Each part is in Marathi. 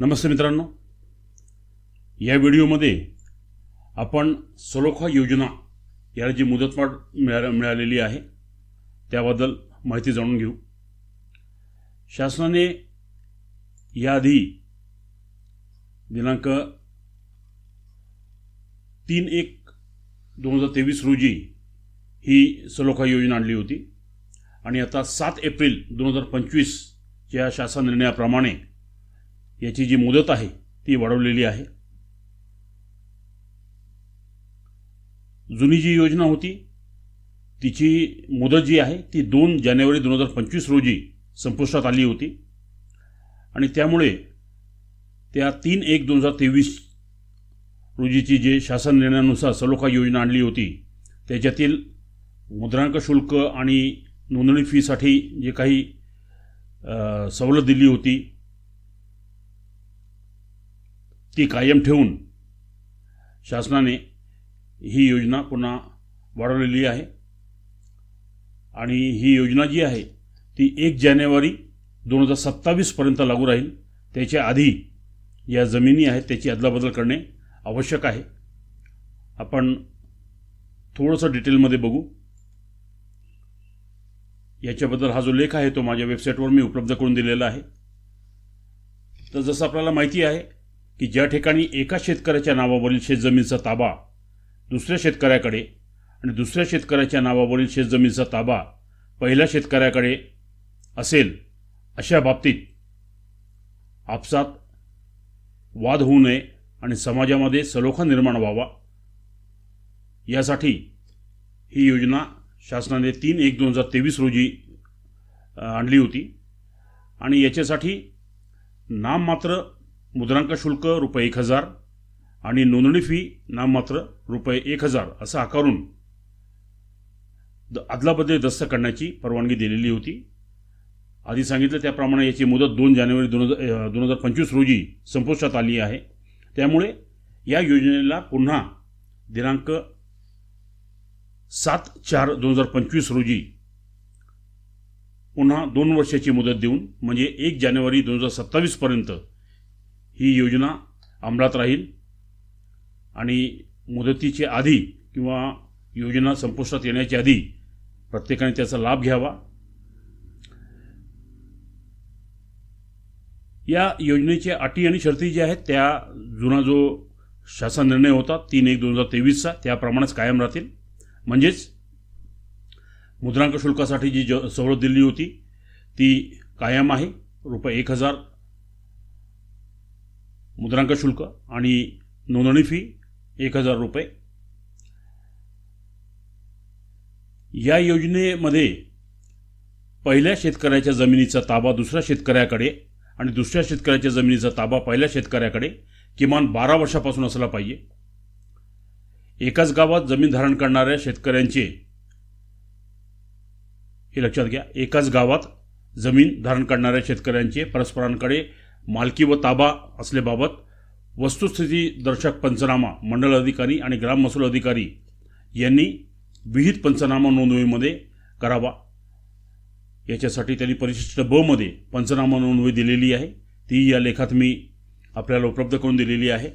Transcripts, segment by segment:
नमस्ते मित्रांनो. या व्हिडिओमध्ये आपण सलोखा योजना याला जी मुदतवाढ मिळा मिळालेली आहे त्याबद्दल माहिती जाणून घेऊ. शासनाने याआधी दिनांक तीन एक दोन हजार तेवीस रोजी ही सलोखा योजना आणली होती. आणि आता सात एप्रिल दोन हजार पंचवीसच्या शासन निर्णयाप्रमाणे याची जी मुदत आहे ती वाढवलेली आहे. जुनी जी योजना होती तिची मुदत जी आहे ती दोन जानेवारी दोन हजार पंचवीस रोजी संपुष्टात आली होती. आणि त्यामुळे त्या तीन एक दोन हजार तेवीस रोजीची जे शासन निर्णयानुसार सलोखा योजना आणली होती त्याच्यातील मुद्रांक शुल्क आणि नोंदणी फीसाठी जे काही सवलत दिली होती ती कायम ठेवून शासनाने ही योजना पुन्हा वाढवलेली आहे. आणि ही योजना जी आहे ती एक जानेवारी दोन हजार सत्तावीसपर्यंत लागू राहील. त्याच्या आधी या जमिनी आहेत त्याची अदलाबदल करणे आवश्यक आहे. आपण थोडंसं डिटेलमध्ये बघू. याच्याबद्दल हा जो लेख आहे तो माझ्या वेबसाईटवर मी उपलब्ध करून दिलेला आहे. तर जसं आपल्याला माहिती आहे की ज्या ठिकाणी एका शेतकऱ्याच्या नावावरील शेतजमीनचा ताबा दुसऱ्या शेतकऱ्याकडे आणि दुसऱ्या शेतकऱ्याच्या नावावरील शेतजमीनचा ताबा पहिल्या शेतकऱ्याकडे असेल अशा बाबतीत आपसात वाद होऊ नये आणि समाजामध्ये सलोखा निर्माण व्हावा. यासाठी ही योजना शासनाने तीन एक दोन हजार तेवीस रोजी आणली होती. आणि याच्यासाठी नाममात्र मुद्रांक शुल्क रुपये एक हजार आणि नोंदणी फी नाममात्र रुपये एक हजार असं आकारून द अदलाबदली दस्त करण्याची परवानगी दिलेली होती. आधी सांगितलं त्याप्रमाणे याची मुदत दोन जानेवारी दोन हजार दोन हजार पंचवीस रोजी संपुष्टात आली आहे. त्यामुळे या योजनेला पुन्हा दिनांक सात चार दोन हजार पंचवीस रोजी पुन्हा दोन वर्षाची मुदत देऊन म्हणजे एक जानेवारी दोन हजार सत्तावीसपर्यंत ही योजना अंमलात राहील. आणि मुदतीच्या आधी किंवा योजना संपुष्टात येण्याच्या आधी प्रत्येकाने त्याचा लाभ घ्यावा. या योजनेच्या अटी आणि शर्ती ज्या आहेत त्या जुना जो शासन निर्णय होता तीन एक दोन हजार तेवीसचा त्याप्रमाणेच कायम राहतील. म्हणजेच मुद्रांक शुल्कासाठी जी ज सवलत दिली होती ती कायम आहे. रुपये एक हजार मुद्रांक शुल्क आणि नोंदणी फी एक हजार रुपये. या योजनेमध्ये पहिल्या शेतकऱ्याच्या जमिनीचा ताबा दुसऱ्या शेतकऱ्याकडे आणि दुसऱ्या शेतकऱ्याच्या जमिनीचा ताबा पहिल्या शेतकऱ्याकडे किमान बारा वर्षापासून असला पाहिजे. एकाच गावात जमीन धारण करणाऱ्या शेतकऱ्यांचे हे लक्षात घ्या एकाच गावात जमीन धारण करणाऱ्या शेतकऱ्यांचे परस्परांकडे मालकी व ताबा असल्याबाबत वस्तुस्थिती दर्शक पंचनामा मंडल अधिकारी आणि ग्राम महसूल अधिकारी यांनी विहित पंचनामा नोंदणीमध्ये करावा. याच्यासाठी त्यांनी परिशिष्ट ब मध्ये पंचनामा नोंदणी दिलेली आहे. ती या लेखात मी आपल्याला उपलब्ध करून दिलेली आहे.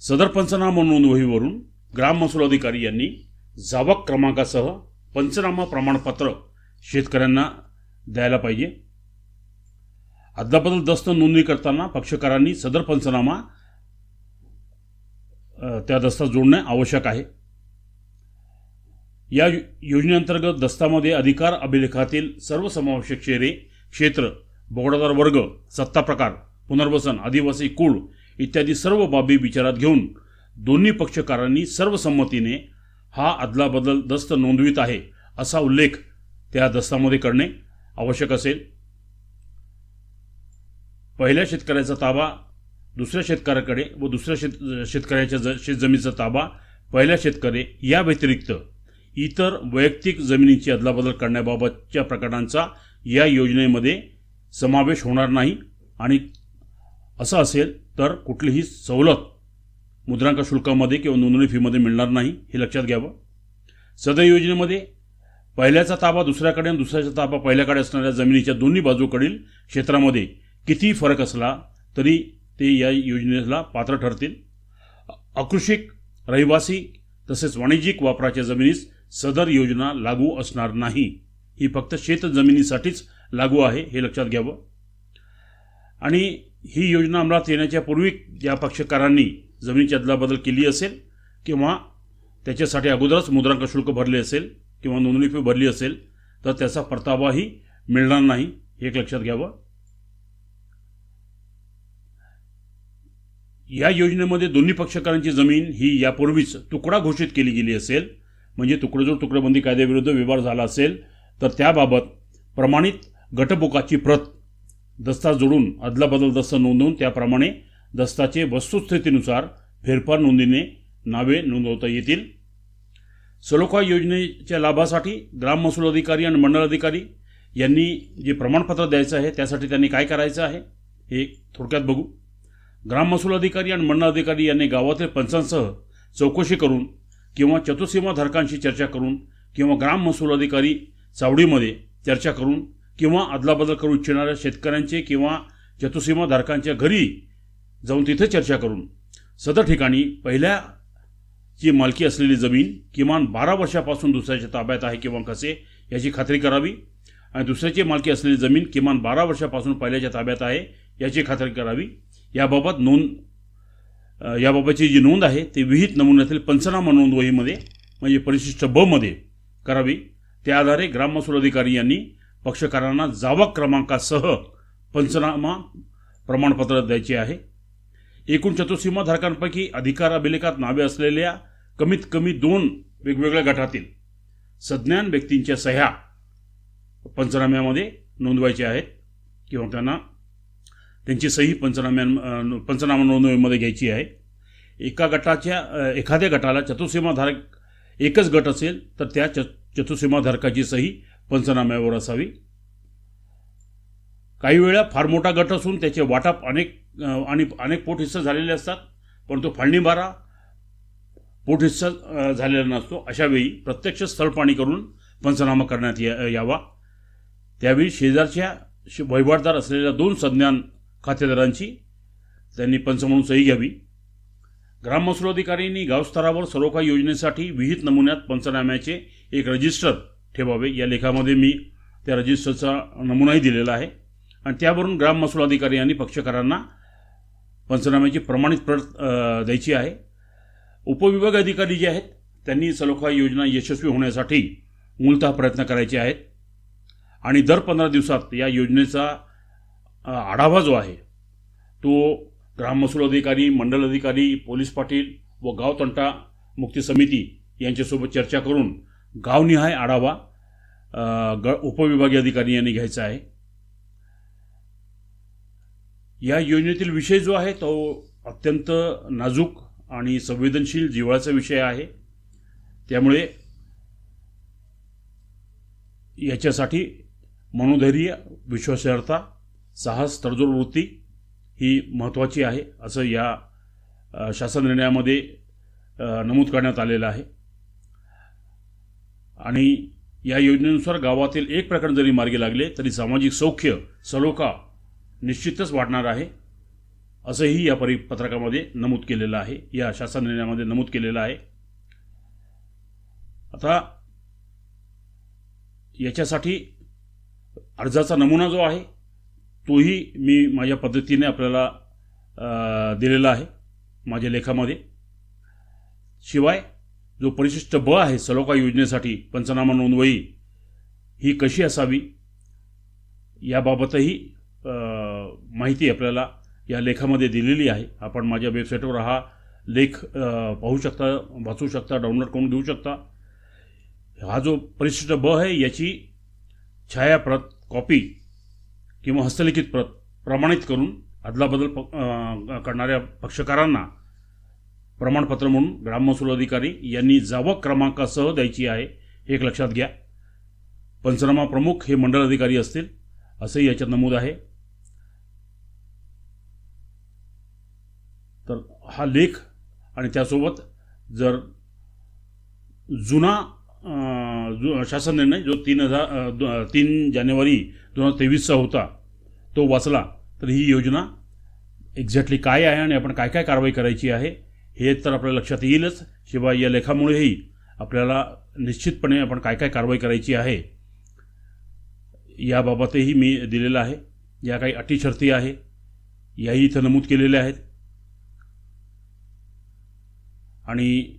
सदर पंचनामा नोंदवहीवरून ग्राम महसूल अधिकारी यांनी जावक क्रमांकासह पंचनामा प्रमाणपत्र शेतकऱ्यांना द्यायला पाहिजे. अदलाबदल दस्त नोंदणी करताना पक्षकारांनी सदर पंचनामा त्या दस्तात जोडणे आवश्यक आहे. या योजनेअंतर्गत दस्तामध्ये अधिकार अभिलेखातील सर्व समावेशक शेरे क्षेत्र बोगडादार वर्ग सत्ता प्रकार पुनर्वसन आदिवासी कुळ इत्यादी सर्व बाबी विचारात घेऊन दोन्ही पक्षकारांनी सर्वसंमतीने हा अदलाबदल दस्त नोंदवित आहे असा उल्लेख त्या दस्तामध्ये करणे आवश्यक असेल. पहिल्या शेतकऱ्याचा ताबा दुसऱ्या शेतकऱ्याकडे व दुसऱ्या शेत शेतकऱ्याच्या ज शेतजमिनीचा ताबा पहिल्या शेतकरी या व्यतिरिक्त इतर वैयक्तिक जमिनीची अदलाबदल करण्याबाबतच्या प्रकरणांचा या योजनेमध्ये समावेश होणार नाही. आणि असं असेल तर कुठलीही सवलत मुद्रांक शुल्कामध्ये किंवा नोंदणी फीमध्ये मिळणार नाही हे लक्षात घ्यावं. सदर योजनेमध्ये पहिल्याचा ताबा दुसऱ्याकडे आणि दुसऱ्याचा ताबा पहिल्याकडे असणाऱ्या जमिनीच्या दोन्ही बाजूकडील क्षेत्रामध्ये किती फरक असला तरी ते या योजनेला पात्र ठरतील. अकृषिक रहिवासी तसेच वाणिज्यिक वापराच्या जमिनीस सदर योजना लागू असणार नाही. ही फक्त शेत जमिनीसाठीच लागू आहे हे लक्षात घ्यावं. आणि ही योजना अंमलात येण्याच्या पूर्वी ज्या पक्षकारांनी जमिनीची अदलाबदल केली असेल किंवा त्याच्यासाठी अगोदरच मुद्रांक शुल्क भरले असेल किंवा नोंदणी फी भरली असेल तर त्याचा परतावाही मिळणार नाही हे एक लक्षात घ्यावं. या योजनेमध्ये दोन्ही पक्षकारांची जमीन ही यापूर्वीच तुकडा घोषित केली गेली असेल म्हणजे तुकडजोड तुकडबंदी कायद्याविरुद्ध व्यवहार झाला असेल तर त्याबाबत प्रमाणित गटबुकाची प्रत दस्ता जोडून अदलाबदल दस्ता नोंदवून त्याप्रमाणे दस्ताचे वस्तुस्थितीनुसार फेरफार नोंदीने नावे नोंदवता येतील. सलोखा योजनेच्या लाभासाठी ग्राम महसूल अधिकारी आणि मंडळ अधिकारी यांनी जे प्रमाणपत्र द्यायचं आहे त्यासाठी त्यांनी काय करायचं आहे हे थोडक्यात बघू. ग्राम महसूल अधिकारी आणि मंडळ अधिकारी यांनी गावातील पंचांसह चौकशी करून किंवा चतुसीमाधारकांशी चर्चा करून किंवा ग्राम महसूल अधिकारी चावडीमध्ये चर्चा करून किंवा अदलाबदल करू इच्छिणाऱ्या शेतकऱ्यांचे किंवा चतुसीमाधारकांच्या घरी जाऊन तिथे चर्चा करून सदर ठिकाणी पहिल्या ची मालकी असलेली जमीन किमान बारा वर्षापासून दुसऱ्याच्या ताब्यात आहे किंवा कसे याची खात्री करावी. आणि दुसऱ्याची मालकी असलेली जमीन किमान बारा वर्षापासून पहिल्याच्या ताब्यात आहे याची खात्री करावी. याबाबत नोंद याबाबतची जी नोंद आहे ती विहित नमुन्यातील पंचनामा नोंद वहीमध्ये म्हणजे परिशिष्ट ब मध्ये करावी. त्या आधारे ग्राम महसूल अधिकारी यांनी पक्षकारांना जावा क्रमांकासह पंचनामा प्रमाणपत्र द्यायचे आहे. एकूण चतुसीमाधारकांपैकी अधिकार अभिलेखात नावे असलेल्या कमीत कमी दोन वेगवेगळ्या गटातील सज्ञान व्यक्तींच्या सह्या पंचनाम्यामध्ये नोंदवायच्या आहेत. किंवा त्यांना त्यांची सही पंचनाम्या पंचनामा नोंदणीमध्ये घ्यायची आहे. एका गटाच्या एखाद्या गटाला चतुर्सीमाधारक एकच गट असेल तर त्या च चतुसीमाधारकाची सही पंचनाम्यावर असावी. काही वेळा फार मोठा गट असून त्याचे वाटप अनेक आणि अनेक पोटहिस्से झालेले असतात परंतु फाळणी बारा झालेला नसतो. अशावेळी प्रत्यक्ष स्थळपाणी करून पंचनामा करण्यात या यावा. त्यावेळी शेजारच्या शे- वहिवाटदार असलेल्या दोन संज्ञान खातेदारांची त्यांनी पंच म्हणून सही घ्यावी. ग्राम महसूल अधिकाऱ्यांनी गावस्तरावर सरोखा योजनेसाठी विहित नमुन्यात पंचनाम्याचे एक रजिस्टर ठेवावे. या लेखामध्ये मी त्या रजिस्टरचा नमुनाही दिलेला आहे. आणि त्यावरून ग्राम महसूल अधिकारी यांनी पक्षकारांना पंचनाम्याची प्रमाणित प्रत द्यायची आहे. उपविभाग अधिकारी जे आहेत त्यांनी सलोखा योजना यशस्वी होण्यासाठी मूलतः प्रयत्न करायचे आहेत. आणि दर पंधरा दिवसात या योजनेचा आढावा जो आहे तो ग्राम महसूल अधिकारी मंडल अधिकारी पोलीस पाटील व गाव तंटा मुक्ती समिती यांच्यासोबत चर्चा करून गावनिहाय आढावा ग उपविभागीय अधिकारी यांनी घ्यायचा आहे. या योजनेतील विषय जो आहे तो अत्यंत नाजूक आणि संवेदनशील जिव्हाळाचा विषय आहे. त्यामुळे याच्यासाठी मनोधैर्य विश्वासार्हता साहस तडजोड वृत्ती ही महत्त्वाची आहे असं या शासन निर्णयामध्ये नमूद करण्यात आलेलं आहे. आणि या योजनेनुसार गावातील एक प्रकरण जरी मार्गी लागले तरी सामाजिक सौख्य सलोखा निश्चितच वाढणार आहे असंही या परिपत्रकामध्ये नमूद केलेलं आहे या शासन निर्णयामध्ये नमूद केलेलं आहे. आता याच्यासाठी अर्जाचा नमुना जो आहे तोही मी माझ्या पद्धतीने आपल्याला दिलेला आहे माझ्या लेखामध्ये. शिवाय जो परिशिष्ट ब आहे सलोखा योजनेसाठी पंचनामा नोंदवही ही कशी असावी याबाबतही माहिती आपल्याला या लेखामध्ये दिलेली आहे. आपण माझ्या वेबसाईटवर हा लेख पाहू शकता वाचू शकता डाउनलोड करून घेऊ शकता. हा जो परिशिष्ट ब आहे याची छायाप्रत कॉपी किंवा हस्तलिखित प्र प्रमाणित करून अदलाबदल प करणाऱ्या पक्षकारांना प्रमाणपत्र म्हणून ग्राममहसूल अधिकारी यांनी जावक क्रमांकासह द्यायची आहे हे एक लक्षात घ्या. पंचनामा प्रमुख हे मंडळ अधिकारी असतील असंही याच्यात नमूद आहे. तर हा लेख आणि त्यासोबत जर जुना जो शासन निर्णय जो तीन हजार तीन जानेवारी दोन हजार तेवीसचा होता तो वाचला. तर ही योजना एक्झॅक्टली काय आहे आणि आपण काय काय कारवाई करायची आहे हे तर आपल्या लक्षात येईलच. शिवाय या लेखामुळेही आपल्याला निश्चितपणे आपण काय काय कारवाई करायची आहे याबाबतही मी दिलेलं आहे. या काही अटी शर्ती आहे याही इथं नमूद केलेल्या आहेत. आणि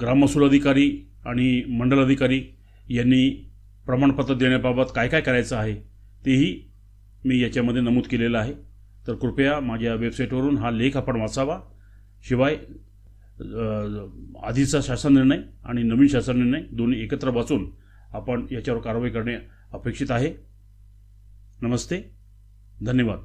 ग्राममहसूल अधिकारी आणि मंडल अधिकारी यांनी प्रमाणपत्र देण्याबाबत काय काय करायचं आहे तेही मी याच्यामध्ये नमूद केलेलं आहे. तर कृपया माझ्या वेबसाईटवरून हा लेख आपण वाचावा. शिवाय आधीचा शासन निर्णय आणि नवीन शासन निर्णय दोन्ही एकत्र वाचून आपण याच्यावर कारवाई करणे अपेक्षित आहे. नमस्ते. धन्यवाद.